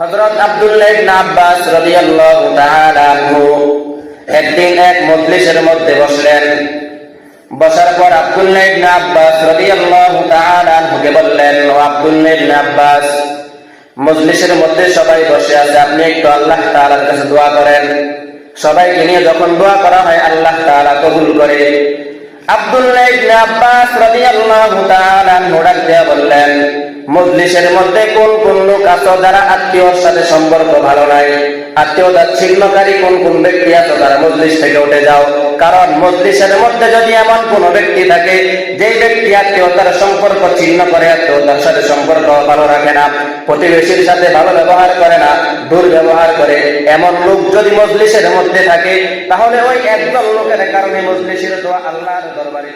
হযরত আব্দুল্লাহ আব্বাস রাদিয়াল্লাহু তাআলা আনহু একদিন এক মজলিসের মধ্যে বসলেন। বসার পর আব্দুল্লাহ ইবনে আব্বাস রাদিয়াল্লাহু তাআলা আনহুকে বললেন, ও আব্দুল্লাহ ইবনে আব্বাস, মজলিসের মধ্যে সবাই বসে আছে, আপনি একটু আল্লাহ তাআলার কাছে দোয়া করেন। সবাইকে নিয়ে যখন দোয়া করা হয়, আল্লাহ তাআলা কবুল করে। আব্দুল্লাহ ইবনে আব্বাস রাদিয়াল্লাহু তাআলা আনহু ডাক বললেন মজলিসের মধ্যে কোন কোন লোক আছো যারা আত্মীয়র সাথে সম্পর্ক ভালো নাই? আত্মীয়তা ছিন্নকারী কোন কোন ব্যক্তি আছো তারা মজলিস থেকে উঠে যাও? কারণ মজলিসের মধ্যে যদি এমন কোন ব্যক্তি থাকে, যেই ব্যক্তি আত্মীয়তার সম্পর্ক ছিন্ন করে, আত্মীয়তার সাথে সম্পর্ক ভালো রাখে না, প্রতিবেশীর সাথে ভালো ব্যবহার করে না, দুর্ব্যবহার করে, এমন লোক যদি মজলিসের মধ্যে থাকে, তাহলে ওই একদল লোকের কারণে মজলিসের দোয়া আল্লাহর দরবারে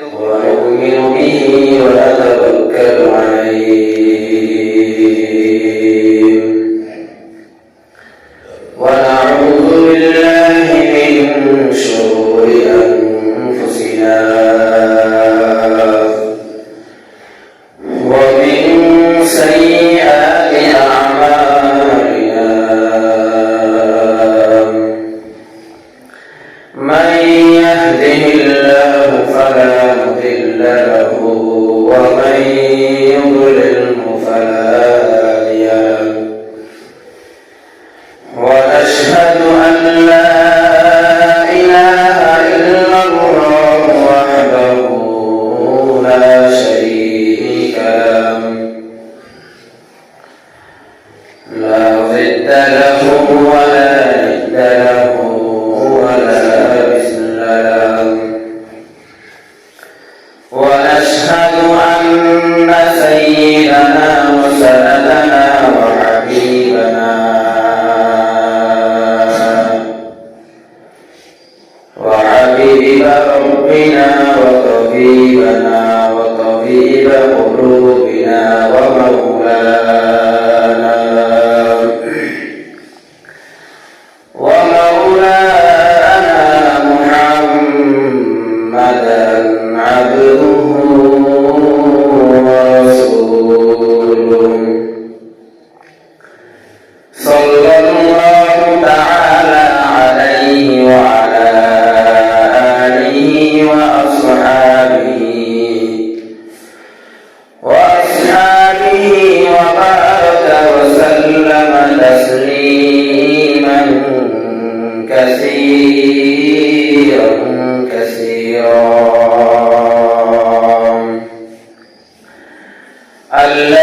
الذي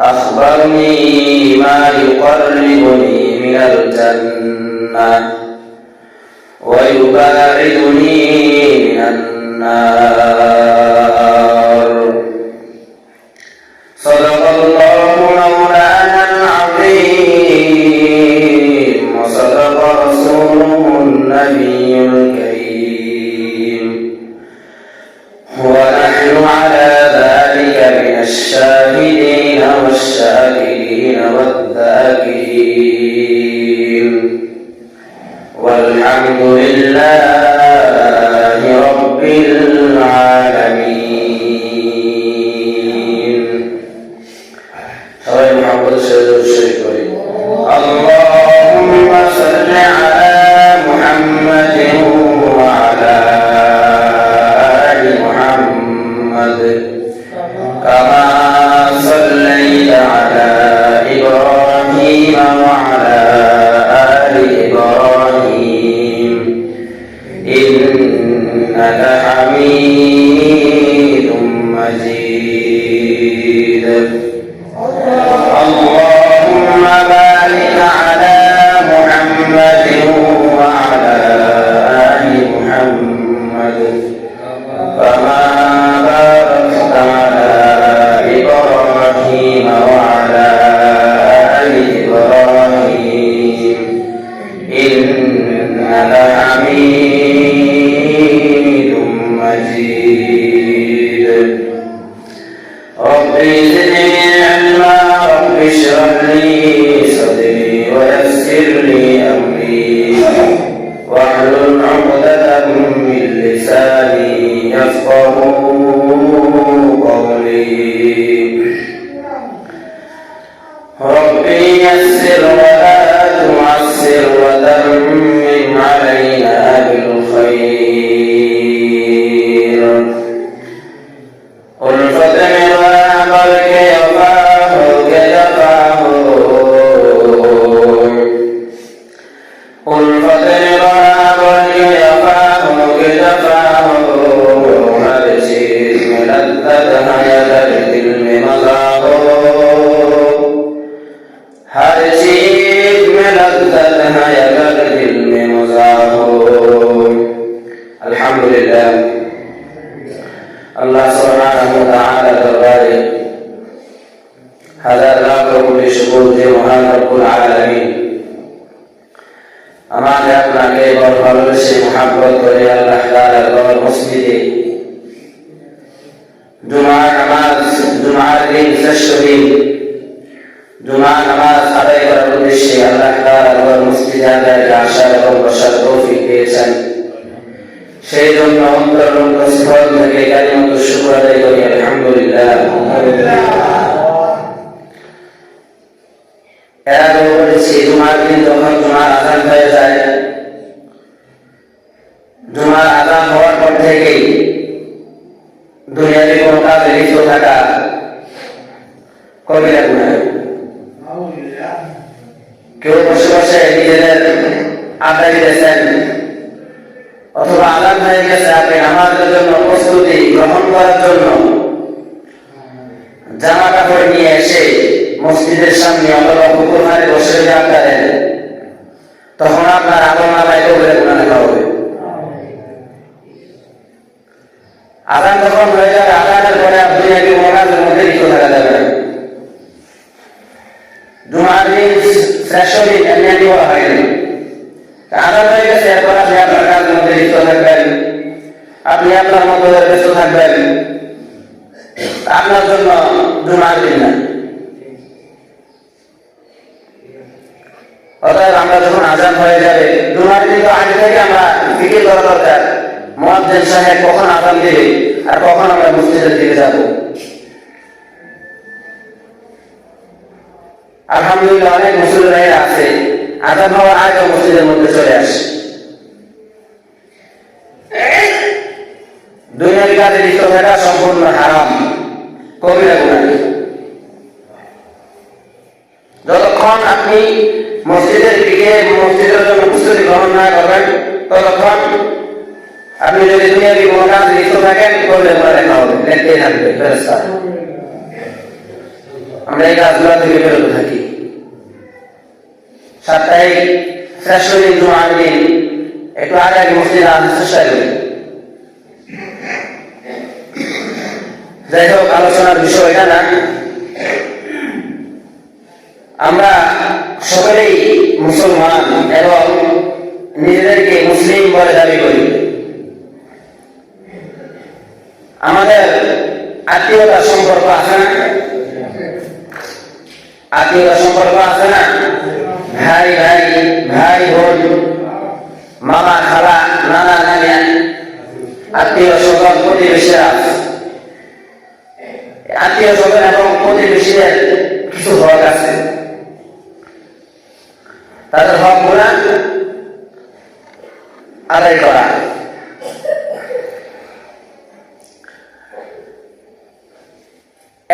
أخبرني ما يقربني من الجنة ويباعدني من النار Señor. জুমার নামাজ, জুমার দিন শ্রেষ্ঠ দিন। জুমার নামাজ আদায় করার উদ্দেশ্যে আল্লাহ তাআলার ঘর মসজিদে আদায় আসার এবং বসার তৌফিক দিয়েছেন। সেই জন্য অন্তর স্থল থেকে কারিমত শুক্র আদায় করি, আলহামদুলিল্লাহ। এর বলেছি জুমার দিন যখন জুমার আজান হয়ে যায়, জুমার আজান হওয়ার পর থেকেই দুনিয়াতে কোনো কাজে লিপ্ত থাকা কবিরা গুণা কেউ বসে বসে নিজেদের আড্ডা দিতেছেন অথবা আলাম হয়ে গেছে আপনি নামাজের জন্য প্রস্তুতি গ্রহণ করার জন্য জামা কাপড় নিয়ে এসে মসজিদের সামনে অথবা পুকুর বসে করেন তখন আপনার আমল নামায় কবরে গুণা লেখা হবে। আদান যখন হয়ে যাবে, আদানের পরে দুনিয়াকে মোনাজের মধ্যে লিপ্ত থাকা যাবে দিন হয়নি। আদান হয়ে আপনি আপনার কাজের মধ্যে থাকবেন। আপনি আপনার থাকবেন। আপনার জন্য দিন না। অতএব আমরা যখন আজান হয়ে যাবে, জুমার দিন তো আগে থেকে আমরা করা দরকার। মহাজ্জেন সাহেব কখন আজান দিবে আর কখন আমরা মসজিদের দিকে যাব? আলহামদুলিল্লাহ, অনেক মুসলিম আছে। আজান হওয়ার আগে মসজিদের মধ্যে চলে আসে। দুনিয়ার কাজে লিপ্ত থাকা সম্পূর্ণ হারাম। গুণা যতক্ষণ আপনি মসজিদের দিকে মসজিদের জন্য প্রস্তুতি গ্রহণ না করবেন, ততক্ষণ আপনি যদি দুনিয়াবি কোনো কাজ লিপ্ত থাকেন, করলে পরে দেখা হবে। দেখতেই থাকবে ফেরেস্তা আমরা এই কাজগুলো থেকে বিরত থাকি। সাপ্তাহিক শ্রেষ্ঠ দিন জুমার দিন, একটু আগে আগে মসজিদে আসার চেষ্টা করি। যাই হোক, আলোচনার বিষয় এটা না। আমরা সকলেই মুসলমান এবং নিজেদেরকে মুসলিম বলে দাবি করি। আমাদের আত্মীয়তা সম্পর্ক আছে না? আত্মীয়তা সম্পর্ক আছে না? ভাই ভাই ভাই, বোন, মামা, খালা, নানা, নানিয়া, আত্মীয় স্বজন আছে। আত্মীয় স্বজন এবং প্রতিবেশীদের কিছু হক আছে। তাদের হকগুলা আদায় করা।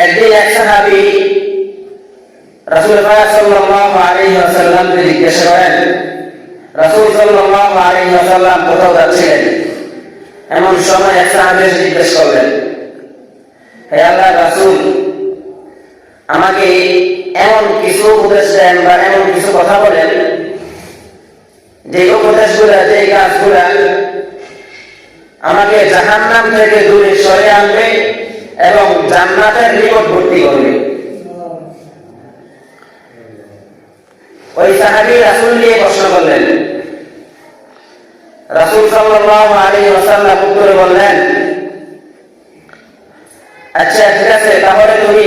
একদিন এক সাহাবি রাসূল সাল্লাল্লাহু আলাইহি ওয়াসাল্লামকে জিজ্ঞাসা করেন, রাসূল সাল্লাল্লাহু আলাইহি ওয়াসাল্লাম কোথাও যাচ্ছিলেন? এমন সময় এক সাহাবী জিজ্ঞেস করলেন, হে আল্লাহ রাসূল, আমাকে এমন কিছু উপদেশ দেন বা এমন কিছু কথা বলেন, যে উপদেশগুলা, যে কাজগুলা আমাকে জাহান্নাম থেকে দূরে সরে আনবে এবং জান্নাতের নিকটবর্তী করবে। ওই সাহাবি রাসূল নিয়ে প্রশ্ন করলেন। রাসূল সাল্লাল্লাহু আলাইহি ওয়াসাল্লাম উত্তরে বললেন আচ্ছা ঠিক আছে, তাহলে তুমি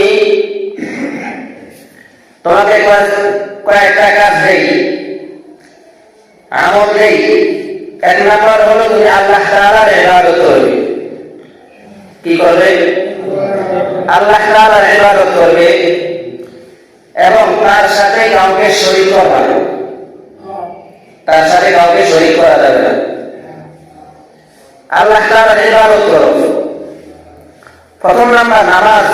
তোমাকে কয়েক- কয়েকটা কাজ দেই। আমল দেই। এক নম্বর হলো তুমি আল্লাহ তাআলার ইবাদত করবে। কি করবে? আল্লাহ তাআলার ইবাদত করবে এবং তার সাথে কাউকে শরীক করবে না। তার সাথে কাউকে শরীক করা যাবে না। আল্লাহ তাআলার ইবাদত করো প্রথম নাম্বার, নামাজ।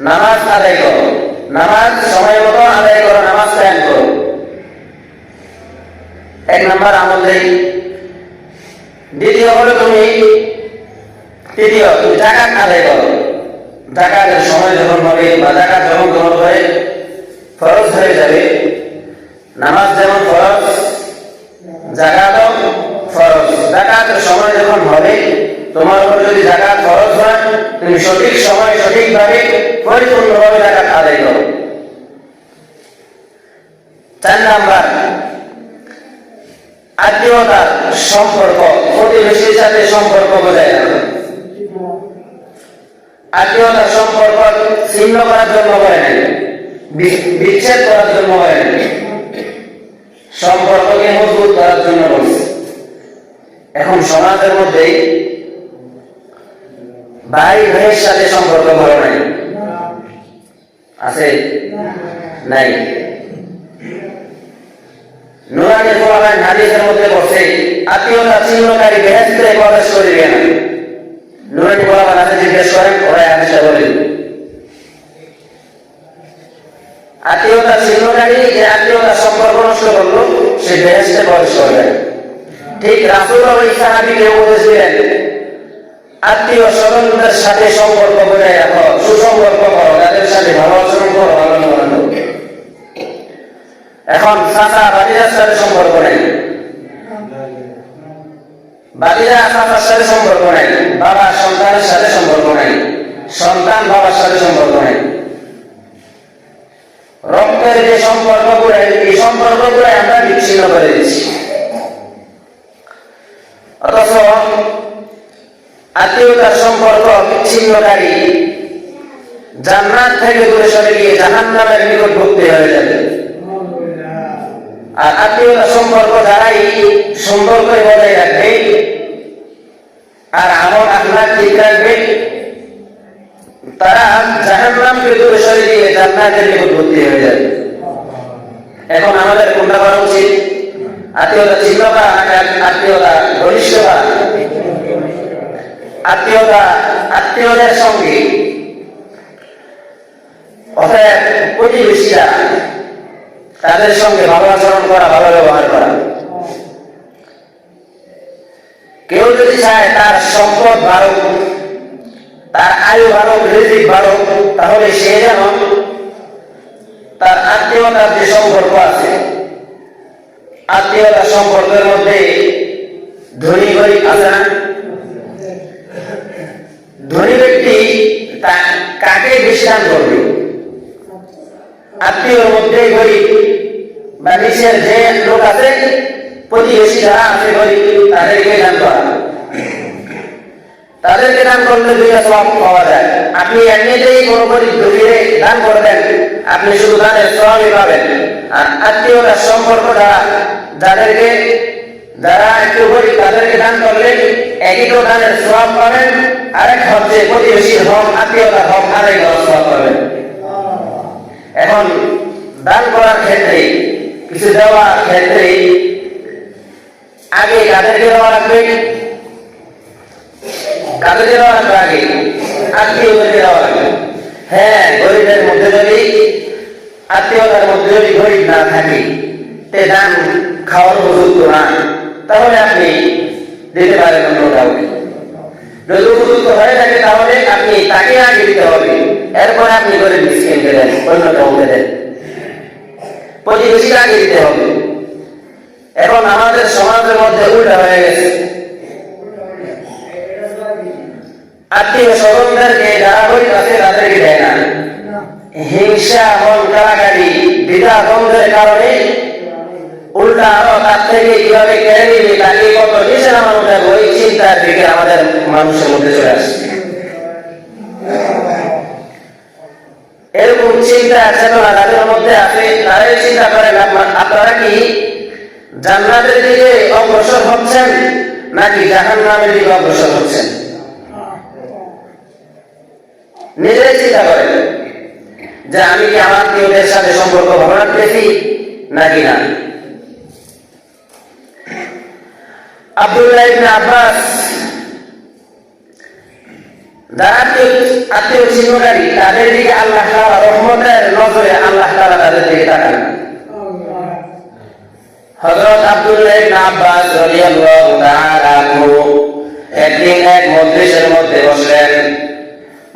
নামাজ আদায় করো নামাজ সময় মতো আদায় করো, নামাজ কায়েম করো। এক নাম্বার আমল দেই দ্বিতীয় হলো তুমি তৃতীয় তুমি জাকাত আদায় করো। জাকাতের সময় যখন হবে বা জাকাত যখন তোমার হয়ে ফরজ হয়ে যাবে, নামাজ যেমন ফরজ জাকাতও ফরজ জাকাতের সময় যখন হবে, তোমার উপর যদি জাকাত ফরজ হয়, তুমি সঠিক সময় সঠিকভাবে, পরিপূর্ণভাবে জাকাত আদায় করো। চার নাম্বার, আত্মীয়তার সম্পর্ক, প্রতিবেশীর সাথে সম্পর্ক বজায় রাখো। আত্মীয়তার সম্পর্ক ছিন্ন করার জন্য করে নাই। বিচ্ছেদ করার জন্য করে নাই। সম্পর্ককে মজবুত করার জন্য বলছে। এখন সমাজের মধ্যে ভাই ভাইয়ের সাথে সম্পর্ক ভালো নাই। আছে? নাই। নুরানি কোরআন হাদিসের মধ্যে বসে আত্মীয়তা চিহ্নকারী বেহেস্তে প্রবেশ করিবে না। নুরানি কোরআন আছে জিজ্ঞেস করেন ওরাই হাদিসটা বলে দিবে। আত্মীয়তা চিহ্নকারী যে আত্মীয়তা সম্পর্ক নষ্ট করল, সে বেহেস্তে প্রবেশ করবে ঠিক রাসুল ওই সাহাবিকে উপদেশ দিলেন আত্মীয় স্বজনদের সাথে সম্পর্ক বজায় রাখো, সুসম্পর্ক করো, তাদের সাথে ভালো আচরণ করো, ভালো আচরণ এখন চাচা বাদিজার সাথে সম্পর্ক নেই। বাদিজা চাচার সাথে সম্পর্ক নেই বাবা সন্তানের সাথে সম্পর্ক নেই। সন্তান বাবার সাথে সম্পর্ক নেই। রক্তের যে সম্পর্কগুলো, এই সম্পর্কগুলো আমরা বিচ্ছিন্ন করে দিচ্ছি। অথচ আত্মীয়তার সম্পর্ক বিচ্ছিন্নকারী জান্নাত থেকে দূরে সরে গিয়ে জাহান্নামের নিকটবর্তী হয়ে যাবে। আর আত্মীয়তা সম্পর্ক যারাই সম্পর্ক বজায় রাখবে আর আমল আখলাক ঠিক রাখবে? তারা জাহান্নামকে দূরে সরে দিয়ে জান্নাতের নিকটবর্তী হয়ে যাবে। এখন আমাদের কোনটা করা উচিত? আত্মীয়তা ছিল বা আত্মীয়তা আত্মীয়তা আত্মীয়দের সঙ্গে। অর্থাৎ প্রতিবেশীরা তাদের সঙ্গে ভালো আচরণ করা, ভালো ব্যবহার করা। কেউ যদি চায় তার সম্পদ বাড়ুক, তার আয়ু বাড়ুক, রিজিক বাড়ুক, তাহলে সে যেন তার আত্মীয়তার যে সম্পর্ক আছে, আত্মীয়তার সম্পর্কের মধ্যে ধনী গরিব আছে না ধনী ব্যক্তি কাকে বেশি দান করবে? আত্মীয়র মধ্যে গরিব বা নিচের যে লোক আছে, প্রতিবেশী যারা আছে গরিব তাদেরকে দান করা তাদেরকে দান করলে দুইটা সব পাওয়া যায়। আপনি এমনিতেই কোনো গরিব দান করবেন, আপনি শুধু দানের সবই পাবেন। আর আত্মীয়তার সম্পর্ক যারা যাদেরকে, যারা একটু গরিব, তাদেরকে দান করলে একই তো দানের সব পাবেন, আরেক হচ্ছে প্রতিবেশীর হক, আত্মীয়তার হক, আরেক সব পাবেন। এখন দান করার ক্ষেত্রে, কিছু দেওয়ার ক্ষেত্রে আগে কাদেরকে দেওয়া লাগবে কাদেরকে দেওয়া লাগবে আগে? আত্মীয়দেরকে দেওয়া লাগবে হ্যাঁ গরিবের মধ্যে যদি, আত্মীয়তার মধ্যে যদি গরিব না থাকে, তে দান খাওয়ার উপযুক্ত না, তাহলে আপনি দিতে পারেন অন্য কাউকে। যদি উপযুক্ত হয়ে থাকে তাহলে আপনি তাকে আগে দিতে হবে। এরপরে আপনি করে মিসকিনকে দেন, অন্য কাউকে দেন। প্রতিবেশীকে আগে দিতে হবে। এখন আমাদের সমাজের মধ্যে উল্টা হয়ে গেছে। আত্মীয় স্বজনদেরকে যারা গরিব আছে, তাদেরকে দেয় না। হিংসা কারাকারি দ্বিধা দ্বন্দ্বের কারণে উল্টা আরও তার থেকে কীভাবে কেড়ে কত চিন্তার দিকে আমাদের মানুষের মধ্যে চলে আসছে। এরকম চিন্তা, চেতনা তাদের মধ্যে আছে, তারাই চিন্তা করেন, আপনারা কি জান্নাতের দিকে অগ্রসর হচ্ছেন নাকি জাহান নামের দিকে অগ্রসর হচ্ছেন? নিজেরাই চিন্তা করেন যে আমি কি আমার প্রিয়দের সাথে সম্পর্ক ভালো রাখতেছি নাকি না? আব্দুল্লাহ আব্বাস আত্মীয়- ছিন্নকারী, তাদের দিকে আল্লাহ তাআলা রহমতের নজরে আল্লাহ তাদের দিকে তাকান। হযরত আব্দুল্লাহ ইবনে আব্বাস রাদিয়াল্লাহু তাআলা একদিন এক মজলিসের মধ্যে বসলেন।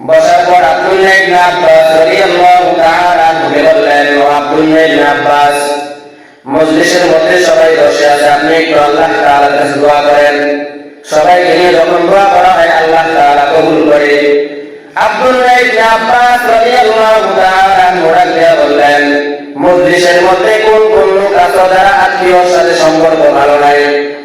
বসার পর আব্দুল্লাহ ইবনে আব্বাস রাদিয়াল্লাহু তাআলা বললেন, ও আব্দুল্লাহ ইবনে আব্বাস, মজলিসের মধ্যে সবাই বসে আছে, আপনি একটু আল্লাহ তাআলার কাছে দোয়া করেন। সবাইকে নিয়ে যখন দোয়া করা হয়, আল্লাহ তাআলা কবুল করে। আব্দুল্লাহ ইবনে আব্বাস রাদিয়াল্লাহু তাআলা বললেন মজলিসের মধ্যে কোন কোন লোক আছে যারা আত্মীয়র সাথে সম্পর্ক ভালো নাই?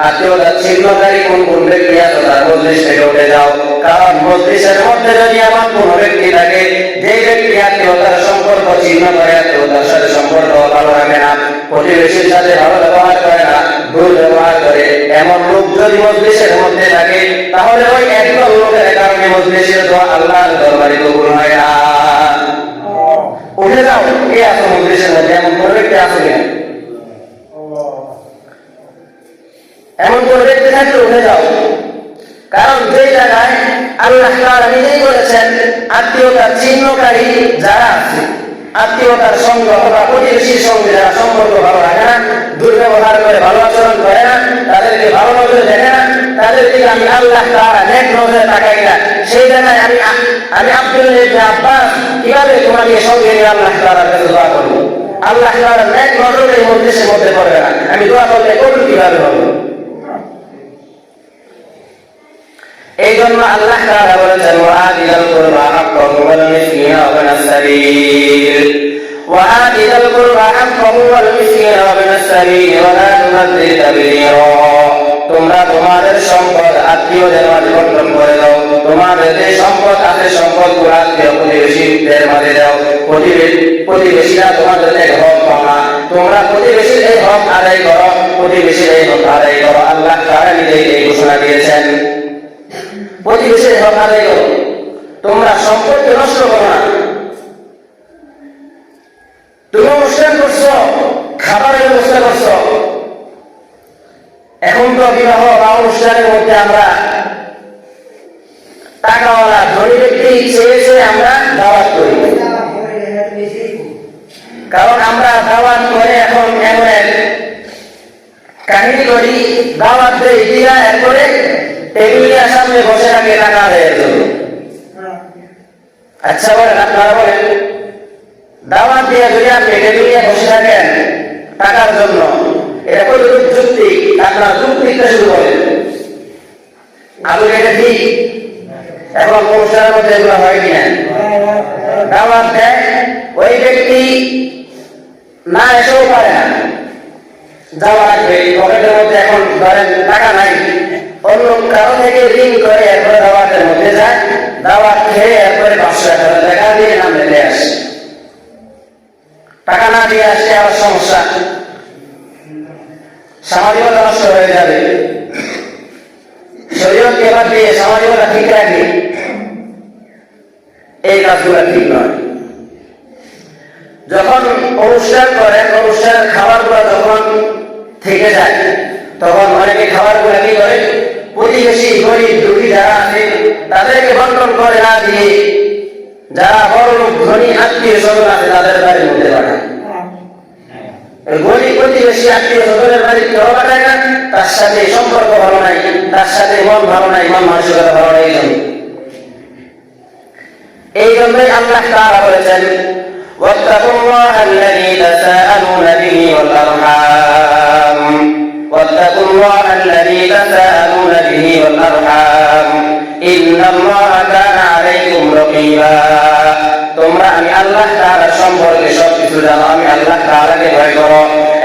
আত্মীয়তা ছিন্নকারী কোন কোন ব্যক্তি আছে তার মজলিস থেকে উঠে যাও। কারণ মজলিসের মধ্যে যদি এমন কোন ব্যক্তি থাকে, যে ব্যক্তি আত্মীয়তার সম্পর্ক ছিন্ন করে, আত্মীয়তার সাথে সম্পর্ক ভালো রাখে না, প্রতিবেশীর সাথে ভালো ব্যবহার করে না দুর্ব্যবহার করে, এমন লোক যদি মজলিসের মধ্যে থাকে, তাহলে ওই একদল লোকের কারণে মজলিসের দোয়া আল্লাহর দরবারে কবুল হয় না। উঠে যাও কে আসো মজলিসের মধ্যে এমন কোন ব্যক্তি আসো কিনা এমন কোন ব্যক্তি থাকলে উঠে যাও কারণ যে জায়গায় আল্লাহ তাআলা নিজেই বলেছেন, আত্মীয়তার চিহ্নকারী যারা আছে, আত্মীয়তার সঙ্গ অথবা প্রতিবেশীর সঙ্গে যারা সম্পর্ক ভালো রাখে না, দুর্ব্যবহার করে ভালো আচরণ করে না, তাদেরকে ভালো নজরে দেখে না তাদের দিকে আমি আল্লাহ তাআলা নেক নজরে তাকাই না। সেই জায়গায় আমি আমি ইবনে আব্বাস কীভাবে তোমাকে সঙ্গে নিয়ে আল্লাহ তাআলার কাছে দোয়া করব? আল্লাহ তাআলা নেক নজরে এই মজলিসের মধ্যে পড়বে না। আমি দোয়া করলে কবুল কীভাবে হবে? এই জন্য আল্লাহ বলেছেন ওয়াআদিল কুরবা হাক্কাহু ওয়াল মিসকিনা ওয়া ইবনাস সাবিল। ওয়াআদিল কুরবা হাক্কাহু ওয়াল মিসকিনা ওয়া ওয়া লা তুবাদ্দিল তাবদীরা তোমরা তোমাদের সম্পদ আত্মীয়দের মাঝে বন্টন করে দাও। তোমাদের যে সম্পদ আছে সম্পদগুলো আত্মীয় প্রতিবেশীদের মাঝে দাও। প্রতিবেশী প্রতিবেশীরা তোমাদের এক হক পাওনা। তোমরা প্রতিবেশীর এই হক আদায় করো, প্রতিবেশীর এই হক আদায় করো। আল্লাহ তাআলা নিজেই এই ঘোষণা দিয়েছেন। প্রতিবেশীর হক আদায় করো। তোমরা সম্পর্কে নষ্ট করো না। তুমি অনুষ্ঠান করছ, খাবারের ব্যবস্থা করছ। বিবাহ বা অনুষ্ঠানের মধ্যে আমরা টাকাওয়ালা ধনী ব্যক্তি চেয়েছে আমরা দাওয়াত করি। কারণ আমরা দাওয়াত করে এখন এমন এক কাহিনী করি, দাওয়াত দিয়া টেবিলের সামনে বসে রাখে টাকা জন্য। আচ্ছা বলেন, আপনারা বলেন, দাওয়াত দিয়ে যদি আপনি টেবিলে বসে থাকেন টাকার জন্য। এটা কতটুকু যুক্তি শুরু করেন আলু এটা এখন অনুষ্ঠানের মধ্যে এগুলো হয় কিনা দাওয়াত ওই ব্যক্তি না এসেও পারে না। যাওয়া লাগবে মধ্যে এখন ধরেন টাকা নাই। অন্য কারও থেকে ঋণ করে এরপরে দাওয়াতের মধ্যে যায় দাওয়াত খেয়ে এরপরে পাঁচশো এক হাজার টাকা দিয়ে নাম লেগে আসে টাকা না দিয়ে আসলে আবার সমস্যা সামাজিকতা নষ্ট হয়ে যাবে শরীরকে এবার সামাজিকতা ঠিক রাখি? এই কাজগুলো ঠিক নয়। যখন অনুষ্ঠান করেন অনুষ্ঠানের খাবারগুলো যখন থেকে যায়, তখন অনেকে খাবারগুলা কি করে? প্রতিবেশী, গরিব, দুঃখী যারা আছে, তাদেরকে বন্টন করে না দিয়ে, যারা বড় ধনী আত্মীয় স্বজন আছে, তাদের বাড়ির মধ্যে পাঠায়। গরিব প্রতিবেশী আত্মীয় স্বজনের বাড়ি কেউ পাঠায় না তার সাথে সম্পর্ক ভালো নাই তার সাথে মন ভালো নাই মন মানসিকতা ভালো নাই এই জন্য এই জন্যই আল্লাহ তাআলা বলেছেন واتقوا الله الذي تساءلون به والأرحام واتقوا الله الذي تساءلون به والأرحام إن الله كان عليكم رقيبا তোমরা আমি আল্লাহ তাআলা সম্পর্কে সবকিছু জানো, আমি আল্লাহ তাআলাকে ভয় করো।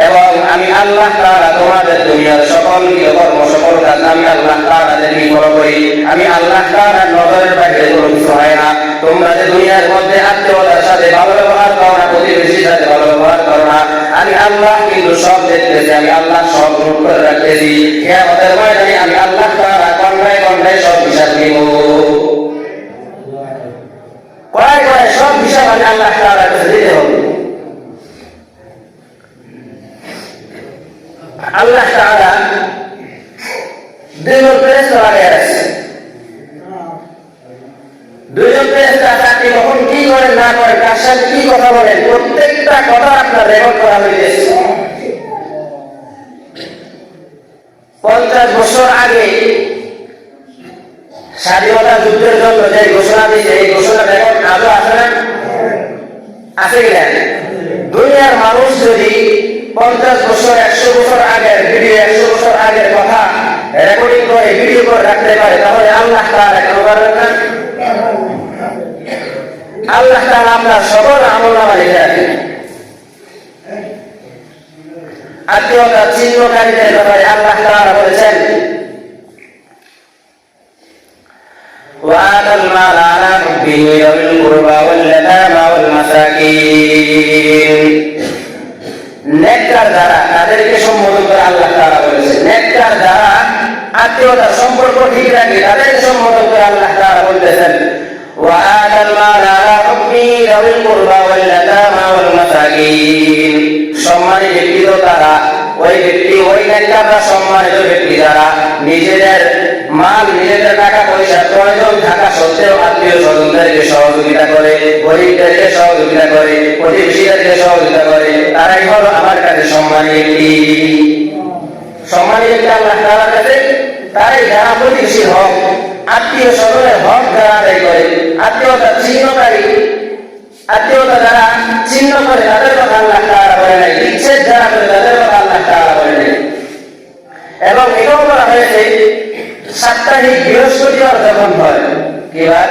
এবং আমি আল্লাহ তাআলা তোমাদের দুনিয়ার সকল কর্ম সকল কাজ আমি আল্লাহ তাআলাদের ফলো করি, আমি আল্লাহ তাআলার নজরের বাইরে কোনো কিছু হয় না। তোমরা যে দুনিয়ার মধ্যে আত্মীয়তার সাথে ভালো ব্যবহার করো না, প্রতিবেশীর সাথে আছে কিনা? দুনিয়ার মানুষ যদি পঞ্চাশ বছর, একশো বছর আগের ভিডিও একশো বছর আগের কথা রেকর্ডিং করে ভিডিও করে রাখতে পারে, তাহলে আল্লাহ তাআলা কেন পারবেন না? আল্লাহ তাআলা আপনার সকল আমল নামা লিখে রাখেন। আত্মীয়তা, চিহ্নকারীদের ব্যাপারে আল্লাহ তাআলা বলেছেন وآتى المال على حبه ذوي القربى واليتامى والمساكين নেককার দ্বারা তাদেরকে সম্বোধন করে আল্লাহ তাআলা বলেছেন নেককার দ্বারা আত্মীয়তার সম্পর্ক ঠিক রাখে তাদেরকে সম্বোধন করে আল্লাহ তাআলা বলতেছেন وآتى المال على حبه ذوي القربى واليتامى والمساكين সম্মানিত ব্যক্তি তো তারা ওই ব্যক্তি ওই নেতারা সম্মানিত ব্যক্তি যারা নিজেদের মাল নিজেদের টাকা পয়সা প্রয়োজন, থাকা সত্ত্বেও আত্মীয় স্বজনদেরকে সহযোগিতা করে, গরিবদেরকে সহযোগিতা করে, প্রতিবেশীদেরকে সহযোগিতা করে, তারাই হলো আমার কাছে সম্মানী ব্যক্তি। সম্মানী ব্যক্তি আল্লাহ তাআলার কাছে, তারাই যারা প্রতিবেশীর হক, আত্মীয় স্বজনের হক যারা আদায় করে, আত্মীয়তা চিহ্নকারী আত্মীয়তা যারা চিহ্ন করে, তাদের কথা আল্লাহ তাআলা বলে নাই, বিচ্ছেদ যারা করে, তাদের কথা আল্লাহ তাআলা বলে নাই। এবং এটাও বলা হয়েছে সাপ্তাহিক বৃহস্পতিবার যখন হয়। কি বার